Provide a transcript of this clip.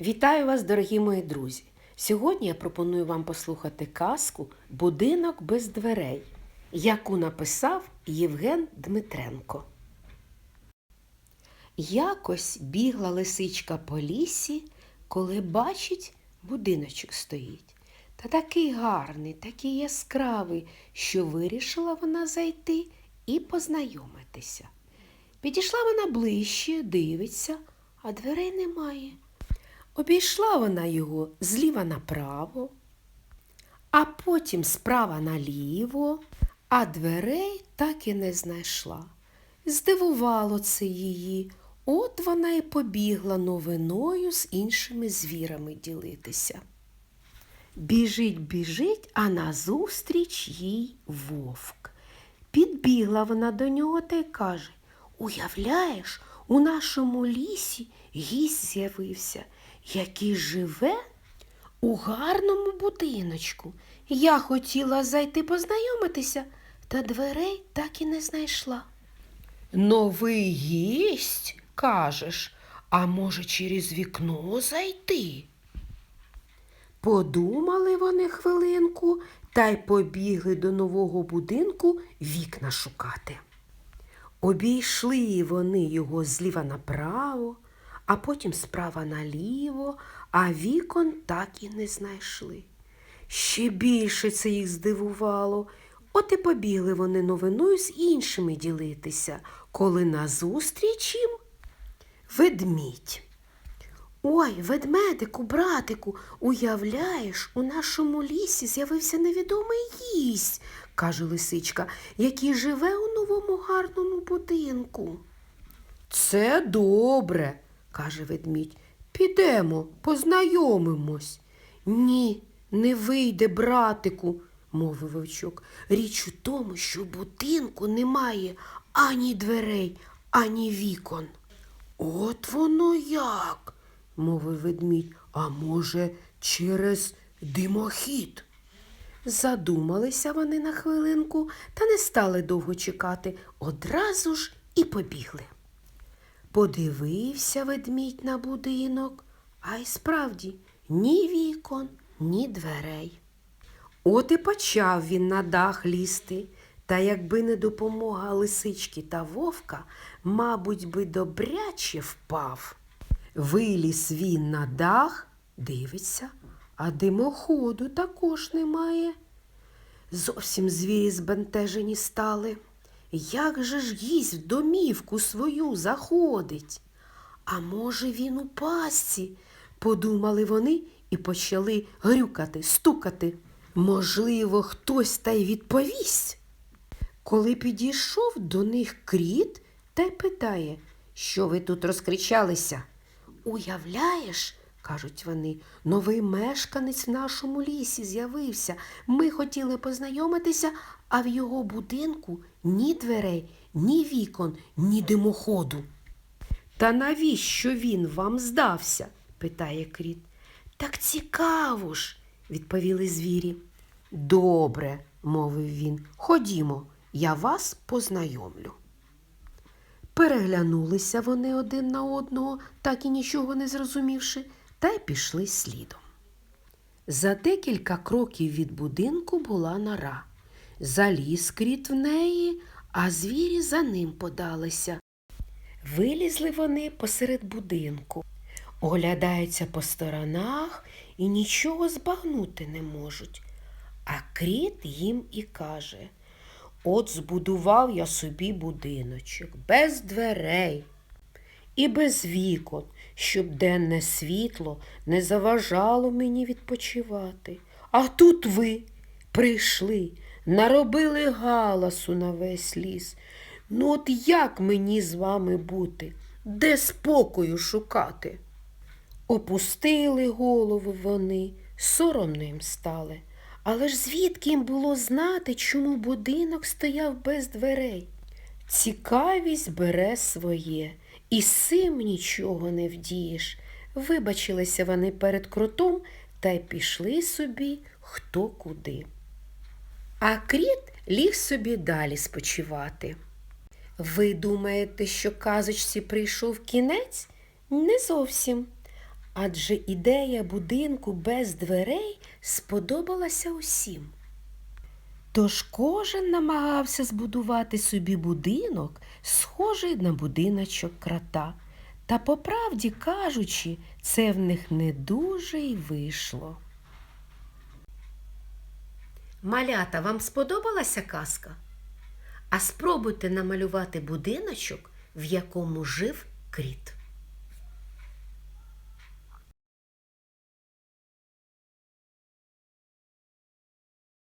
Вітаю вас, дорогі мої друзі! Сьогодні я пропоную вам послухати казку Будинок без дверей, яку написав Євген Дмитренко. Якось бігла лисичка по лісі, коли бачить, будиночок стоїть. Та такий гарний, такий яскравий, що вирішила вона зайти і познайомитися. Підійшла вона ближче, дивиться, а дверей немає. Обійшла вона його зліва направо, а потім справа наліво, а дверей так і не знайшла. Здивувало це її, от вона і побігла новиною з іншими звірами ділитися. Біжить, біжить, а назустріч їй вовк. Підбігла вона до нього та й каже Уявляєш, у нашому лісі гість з'явився, який живе у гарному будиночку. Я хотіла зайти познайомитися, та дверей так і не знайшла. Новий гість, кажеш, а може через вікно зайти? Подумали вони хвилинку та й побігли до нового будинку вікна шукати. Обійшли вони його зліва направо, а потім справа наліво, а вікон так і не знайшли. Ще більше це їх здивувало. От і побігли вони новиною з іншими ділитися, коли назустріч їм ведмідь. Ой, ведмедику, братику, уявляєш, у нашому лісі з'явився невідомий гість, каже лисичка, який живе у новому гарному будинку. Це добре, каже ведмідь. Підемо, познайомимось. Ні, не вийде, братику, мовив вовчок. Річ у тому, що в будинку немає ані дверей, ані вікон. От воно як, мовив ведмідь, а може, через димохід. Задумалися вони на хвилинку та не стали довго чекати, одразу ж і побігли. Подивився ведмідь на будинок, а й справді ні вікон, ні дверей. От і почав він на дах лізти, та якби не допомога лисички та вовка, мабуть, би добряче впав. Виліз він на дах, дивиться, а димоходу також немає. Зовсім звірі збентежені стали. Як же ж гість в домівку свою заходить? А може, він у пастці? Подумали вони і почали грюкати, стукати. Можливо, хтось та й відповість. Коли підійшов до них кріт та й питає, що ви тут розкричалися? Уявляєш, кажуть вони, новий мешканець в нашому лісі з'явився. Ми хотіли познайомитися, а в його будинку ні дверей, ні вікон, ні димоходу. Та навіщо він вам здався? питає кріт. Так цікаво ж, відповіли звірі. Добре, мовив він, ходімо, я вас познайомлю. Переглянулися вони один на одного, так і нічого не зрозумівши, та й пішли слідом. За декілька кроків від будинку була нора. Заліз кріт в неї, а звірі за ним подалися. Вилізли вони посеред будинку, оглядаються по сторонах і нічого збагнути не можуть. А кріт їм і каже От збудував я собі будиночок без дверей і без вікон, щоб денне світло не заважало мені відпочивати. А тут ви прийшли, наробили галасу на весь ліс. Ну, от як мені з вами бути? Де спокою шукати? Опустили голови вони, соромно їм стали. Але ж звідки їм було знати, чому будинок стояв без дверей? Цікавість бере своє, і з цим нічого не вдієш. Вибачилися вони перед кротом та й пішли собі хто куди. А кріт ліг собі далі спочивати. Ви думаєте, що казочці прийшов кінець? Не зовсім. адже ідея будинку без дверей сподобалася усім. Тож кожен намагався збудувати собі будинок, схожий на будиночок крота. Та, по правді кажучи, це в них не дуже й вийшло. Малята, вам сподобалася казка? А спробуйте намалювати будиночок, в якому жив кріт.